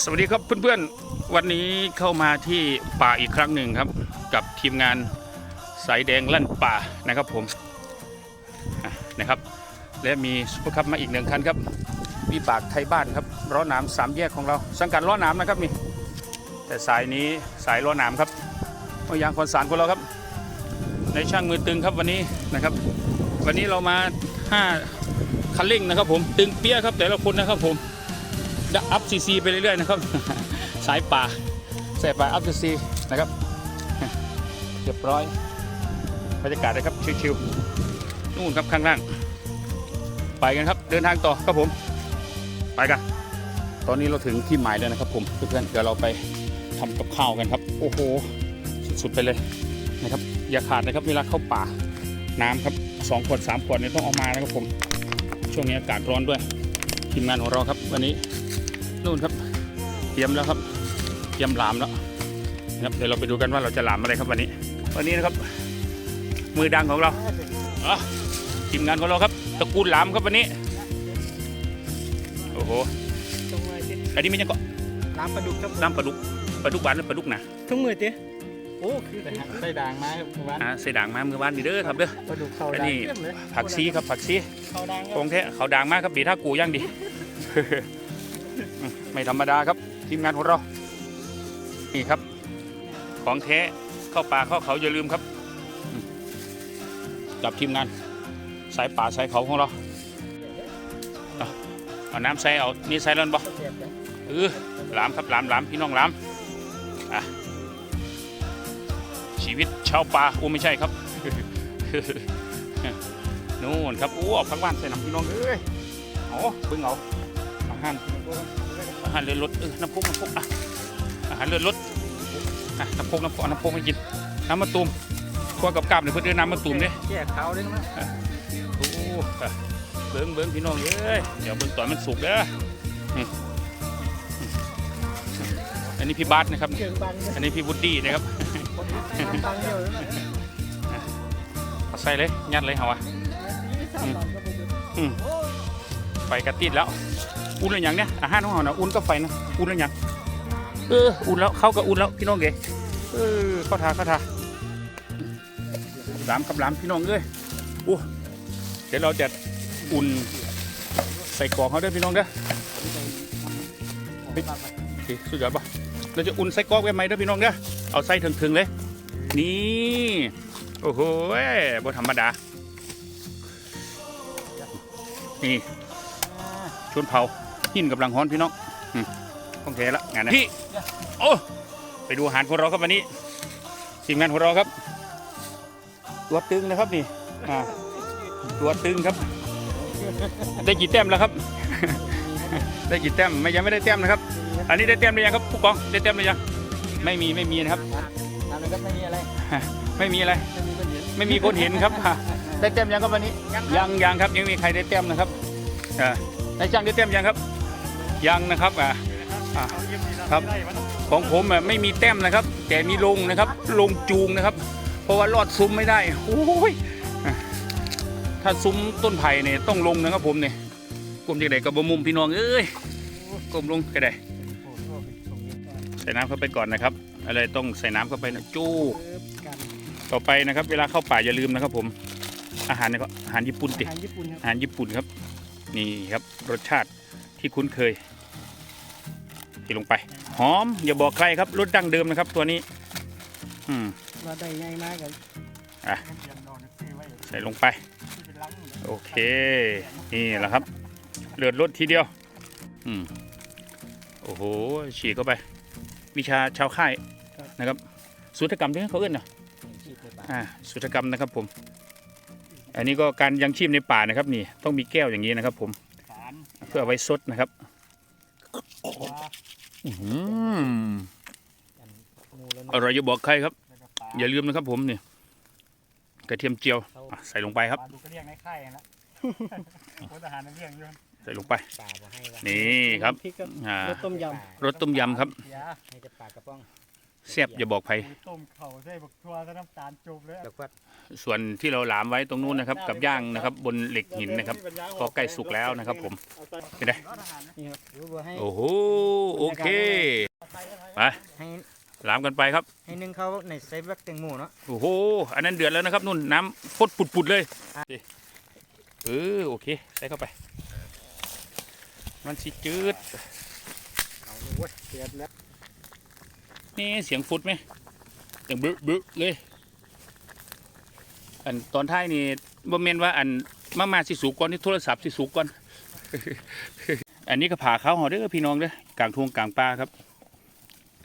สวัสดีครับเพื่อนๆ วันนี้เข้ามาที่ป่าอีกครั้งหนึ่งครับ กับทีมงานสายแดงลั่นป่านะครับผมนะครับ และมีซุปเปอร์คัพมาอีกหนึ่งคันครับวิบากไทยบ้านครับล้อหนามสามแยกของเรา สังกัดล้อหนามนะครับนี่แต่สายนี้สายล้อหนามครับเอายางคอนสารของเราครับ ในช่างมือตึงครับวันนี้นะครับ วันนี้เรามาห้าคันเร่งนะครับผมตึงเปี้ยครับแต่ละคนนะครับผม อัพซีซีไปเรื่อยๆนะครับ สายป่าสายป่าอัพซีซีนะครับเรียบร้อยบรรยากาศนะครับชิวๆนู่นครับข้างล่าง ไปกันครับเดินทางต่อครับผม ไปกัน ตอนนี้เราถึงที่หมายแล้วนะครับผมเพื่อนๆเดี๋ยวเราไปทำกับข้าวกันครับ โอ้โห สุดๆไปเลยนะครับ อย่าขาดนะครับเวลาเข้าป่าน้ำครับสองขวดสามขวดเนี่ยต้องเอามานะครับผม ช่วงนี้อากาศร้อนด้วยทีมงานของเราครับ วันนี้ นู่นครับ เตรียมแล้วครับ เตรียมหลามแล้วนะครับเดี๋ยวเราไปดูกันว่าเราจะหลามอะไรครับวันนี้ วันนี้นะครับ มือดังของเราอะทีมงานของเราครับตระกูลหลามครับวันนี้โอ้โหตรงมือติอันนี้ไม่ใช่ก็น้ำปลาดุกครับน้ำปลาดุกปลาดุกหวานหรือปลาดุกหนาทุ่งมือติโอ้คือใส่ด่างมาครับวันอ่าใส่ด่างมามือวานนี่เด้อครับเด้อปลาดุกเขาอันด่างนี้เยี่ยมเลยผักซีครับผักซีเขาด่างคขรัอบงแท้เขาด่างมากครับดีถ้ากูย่างดี ไม่ธรรมดาครับทีมงานของเรา นี่ครับ ของแท้เข้าป่าเข้าเขาอย่าลืมครับกับทีมงานสายป่าสายเขาของเราเอาเอาน้ำใส่เอานี่ใส่แล้วบ่เออหลามครับหลามหลามพี่น้องหลามอะชีวิตชาวป่าโอ้ไม่ใช่ครับนู่นครับโอ้เอาพักบ้านใส่น้ำพี่น้องเอ้ยโอ้เบิ่งเอาอาหาร หารเรือรถเออน้ำพุน้ำพุอะอาหารเรือรถอะน้ำพุน้ำพุเอาน้ำพุมากินน้ำมะตูมคั่วกับกาบเนี่ยเพื่อนเดินน้ำมะตูมเนี่ยแก่เขาด้วยนะโอ้อะเบิ่งเบิ่งพี่น้องเอ้ยเดี๋ยวเบิ่งตอนมันสุกเด้ออืมอืมอันนี้พี่บาสนะครับเชิงบังอันนี้พี่วุฒินะครับตังเดียวเอาใส่เลยยัดเลยเหรอวะไฟกระติดแล้ว อุ่นแล้วยังเนี่ยอาหารของเรานะอุ่นก็ไฟนะอุ่นแล้วยังเอออุ่นแล้วเข้ากับอุ่นแล้วพี่น้องเก๋เออเข้าทาเข้าทาหลามกับหลามพี่น้องเอ้ยโอ้เดี๋ยวเราจะอุ่นใส่กรอกเขาด้วยพี่น้องเด้อโอเคสุดยอดปะเราจะอุ่นใส่กรอกไว้ไหมเด้อพี่น้องเด้อเอาใส่ถึงๆเลย นี่โอ้โหบ่ธรรมดา นี่ชวนเผา หินกับลังฮ้อนพี่น้องอืมต้องเทละงานนะพี่โอ้ไปดูอาหารของเราครับวันนี้ทีมงานของเราครับ ตัวตึงนะครับนี่อ่าตัวตึงครับ ได้กี่แต้มแล้วครับ ได้กี่แต้มไม่ยังไม่ได้แต้มนะครับ อันนี้ได้แต้มหรือยังครับผู้กองได้แต้มหรือยังไม่มีไม่มีนะครับทำเลยก็ไม่มีอะไรไม่มีอะไรไม่มีคนเห็นไม่มีคนเห็นครับได้แต้มยังครับวันนี้ยังยังครับยังมีใครได้แต้มนะครับอ่าได้ช่างได้แต้มยังครับ ยังนะครับอ่าอ่าครับของผมอะไม่มีแต้มนะครับ แต่มีลงนะครับ ลงจูงนะครับ เพราะว่าลอดซุ้มไม่ได้โอ้ยอะถ้าซุ้มต้นไผ่เนี่ยต้องลงนะครับผมเนี่ยกลมจากไหนกับบมุมพี่น้องเอ้ยกลมลงก็ได้ใส่น้ำเข้าไปก่อนนะครับ อะไรต้องใส่น้ำเข้าไปนะจู้กันต่อไปนะครับ เวลาเข้าป่าอย่าลืมนะครับผม อาหารเนี่ยก็อาหารญี่ปุ่นติอาหารญี่ปุ่นครับอาหารญี่ปุ่นครับนี่ครับรสชาติที่คุ้นเคย ที่ลงไป หอมอย่าบอกใครครับรสดั้งเดิมนะครับ ตัวนี้ อืมเราได้ง่ายมากกันอะใส่ลงไป โอเค นี่แหละครับ เลือดรสทีเดียว อืมโอ้โหฉีกเข้าไป วิชาชาวค่ายนะครับสุธกรรมที่เขาเอื้อนนะอ่าสุธกรรมนะครับผม อันนี้ก็การยังชีพในป่านะครับ นี่ต้องมีแก้วอย่างนี้นะครับ ผมเพื่อเอาไว้ซดนะครับ อื้อหืออร่อยอย่าบอกใครครับ อย่าลืมนะครับผมนี่กระเทียมเจียวอะใส่ลงไปครับดูก็เรียกในค่ายนะคนอาหารในเรียกอยู่ใส่ลงไปป่าบ่ให้นี่ครับพริกครับอ่ารสต้มยรสต้มยำครับำให้จะปลากระป๋องแซ่บอย่าบอกใครต้มเข่าใส่บักทัวใส่น้ำตาลจุบเลยแล้วก็ส่วนที่เราหลามไว้ตรงนู้นนะครับ กับย่างนะครับ บนเหล็กหินนะครับ ก็ใกล้สุกแล้วนะครับ ผมเป็นไงนี่ครับรู้ว่าให้โอ้โหโอเคไปให้หลามกันไปครับ ให้นึ่งเขาในใส่บักแตงโมเนาะโอ้โหอันนั้นเดือดแล้วนะครับนุ่นน้ำพดปุดๆเลยอะเออโอเคใส่เข้าไป มันสิจืดเอาเลยเว้ยเดือดแล้ว นี่เสียงฟุดไหมเสียงบึ๊บึ๊เลย อันตอนท้ายนี่บ่เมนว่าอันมามาสิสูกก่อนที่โทรศัพท์สิสูกก่อน อันนี้ก็ผ่าเขาห่อเด้อพี่น้องเด้อกลางทุ่งกลางป่าครับ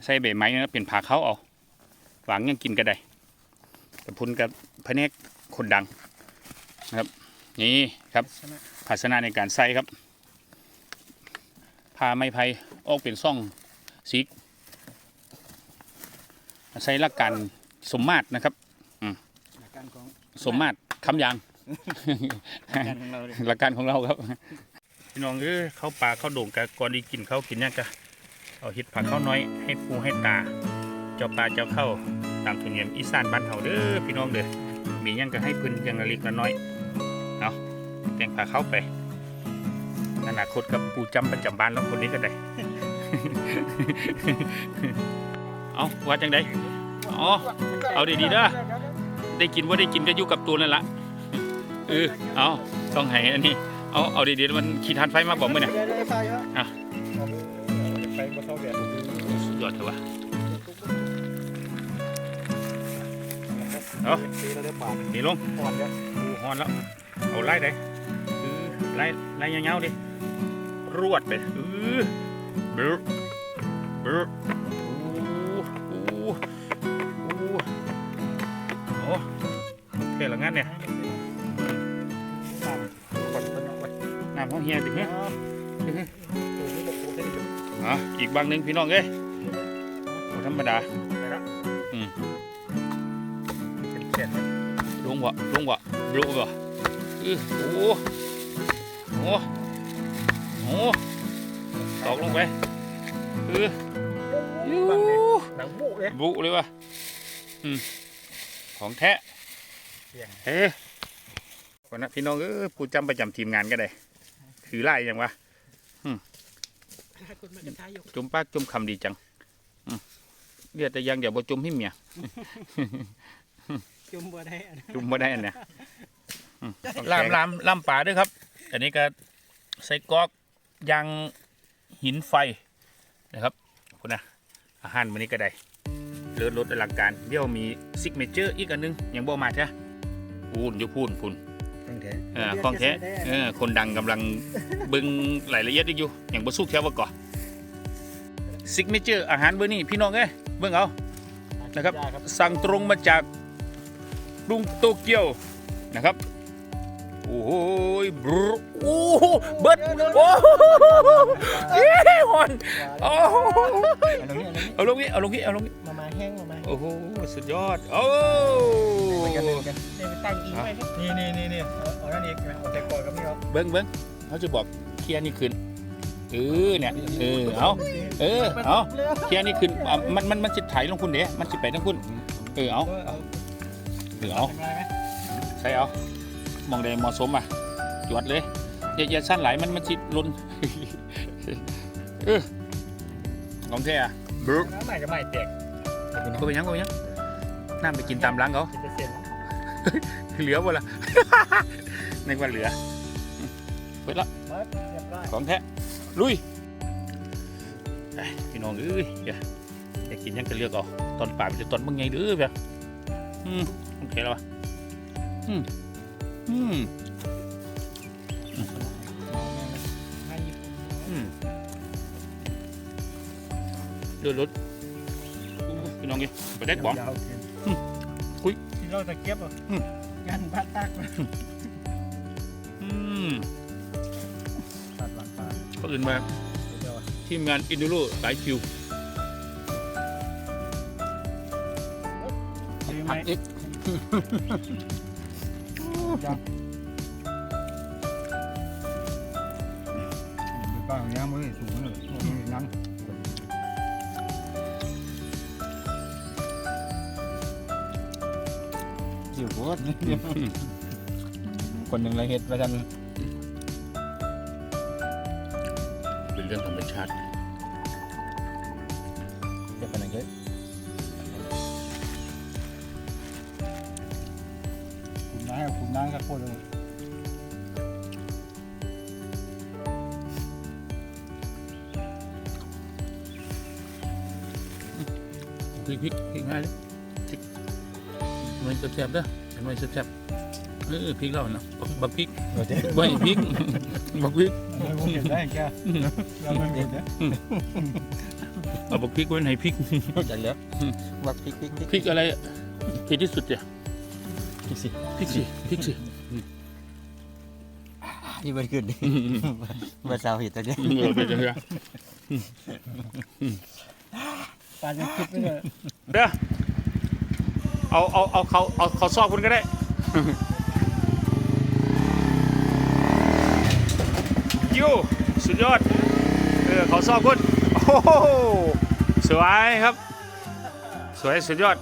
ใส่ใบไม้นะเป็นผ่าเขาเอาหวังยังกินก็ได้แต่พุนกับพระเนกคนดังนะครับ นี่ครับภาชนะในการใส่ครับพาไม้ไผ่ออกเป็นซ่องสี ใส่ละกันสมมาตรนะครับหลักการของสมมาตรคำยางหลักการของเราเลยหลักการของเราครับพี่น้องเอ้ยเข้าป่าเข้าโด่งกะก่อนดีกินเขาวกินเนี่ยกะเอาเห็ดผักข้าวน้อยให้ปูให้ตา เจ้าปลาเจ้าเข้าตามธรรมเนียมอีสานบ้านเฮาเด้อพี่น้องเด้อมีหยังก็ให้เพื้นอยังละเล็กละน้อยเอาแต่งผ้าเข้าไปอนาคตกับปูจำประจำบ้านแล้วคนนี้ก็ได้ เอาว่าจังไดอ๋อ เอาดีๆเด้อ ได้กินว่าได้กินก็อยู่กับตัวนั่นละเออเอาต้องให้อันนี้ เอาเอาดีๆมันขีดทานไฟมากกว่ามื่อเนี่ยอะเท่าเดือดสุดยอดเถอะวะเอาตีเราได้บาทนี่ลงอ่อนเนี่ยปูฮอนแล้ว เอาไล่ได้คือไล่ไล่ยาวๆดิ รวดไปเออ อะอีกบางหนึ่งพี่น้องเอ้ยบ่ธรรมดาเป็นเศษลงวะลงวะบลูวะเออโอ้โหโอ้โหโอ้โหตอกลงไปเออยูหนังบุเลยบุเลยวะอืมของแท้เสียงเฮ้วันนั้นพี่น้องเออผู้จำประจำทีมงานก็ได้ถือไล่ยังวะอืม จมปากจมคำดีจังอืมเรียกแต่ยังอย่าบ่จมให้เมียจุ่มบ่ได้อันจุ่มมาได้อันเนี่ยอืมลามลามลามป่าด้วยครับ อันนี้ก็ใส่กรอกยางหินไฟนะครับคุณนะอาหารวันนี้ก็ได้เลือดรสอลังการเดี๋ยวมีซิกเนเจอร์อีกอันหนึงยังบ่มาใช่ไหมพูนอยู่พูนพูน ต้องแท้เออของแท้เออคนดังกำลังเบึงรายละเอียดอีกอยู่อย่างบ่สู้แค่ว่าก่อนซิกเนเจอร์อาหารเบอร์นี้พี่น้องเอ้ยเบิ่งเอานะครับ สั่งตรงมาจากกรุงโตเกียวนะครับโอ้โหบรูโอ้โหเบิดโอ้โหเฮ้ยฮอนโอ้โหเอาลงนี่เอาลงนี่เอาลงนี้เอาลงนี้ เอาลงนี้มามาแห้งมามาโอ้โหสุดยอด โอ้กันกันได้ไปตั้งอิงไว้นี่นี่นี่นี่นี่เอาเอานั่นอีกใช่ไหมเอาแต่ก่อนกับนี่เอาเบิ้งเบิ้งเขาจะบอกเคลียร์นี่ขึ้นเออเนี่ยเออเอาเออเอาเคลียร์นี่ขึ้นอะมันมันมันสิถ่ายลงคุณเด้มันสิไปทั้งคุณเออเอาเออเอาทำอะไรไหมใช่เอามองได้เหมาะสมอะจวดเลยอย่าอย่าสั้นไหลายมันมันสิลนเออของแท้อะบรูน้ำใหม่ก็ใหม่แตก ก็ไปยังก็ไปยังน้ำไปกินตามร้านเขาสิบเปอร์เซ็นต์เหลือบ่ละนึกว่าเหลืออืมเปิดละเบิดเรียบร้อยของแท้ลุยไปพี่น้องเอ้ยอย่าอยากกินหยังก็เลือกเอาตอนป่าไปตอนบางไงเด้อแบบอืมโอเคแล้ววะอืมอืมให้ญี่ปุ่นอืมเดือดรถอู้ พี่น้องเอ้ยไปได้บ้องยาวๆอืมคุย ที่เราตะเกียบอะอืมยันบ้านตักมาอืมตัดหลังตาเขาอื่นมาเดี๋ยวทีมงานอินดูโรสายคิวซื้อไหมผักเอ็กบ้างเนี้ยมือสูงเลยมือนั่ง สิวโคตรคนหนึ่งเลยเห็ดประจันเป็นเรื่องธรรมชาติจะเป็นอะไรเยอะคุณน้าคุณน้าก็โคตรเลยพริกพริกพริกง่ายเลยพริก มันจะแซ่บๆเด้อมันจะแซ่บๆเออพริกเราเนาะบักพริกเออเจ๊ไม่พริกบักพริกไม่ผมเห็นได้แกเราไม่เห็นนะเอาบักพริกไว้ไหนพริกจันแล้ววักพริกพริกพริกพริกอะไรเผ็ดที่สุดจ้ะพริกสิพริกสิพริกสิที่มันขึ้นมาสาวเห็ดตัวเนี้ยเออเป็นจังไงปลาจะคิดไม่เลยเด้อ เอาเอาเอาเขาเอาเขาซอกคุณก็ได้ ยูสุดยอด เออเขาซอกคุณโอ้โหสวยครับ สวยสุดยอด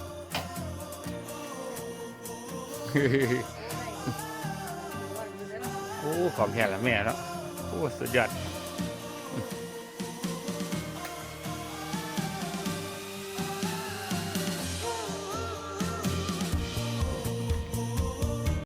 โอ้ ขอบแพงละแม่แล้วโอ้ สุดยอด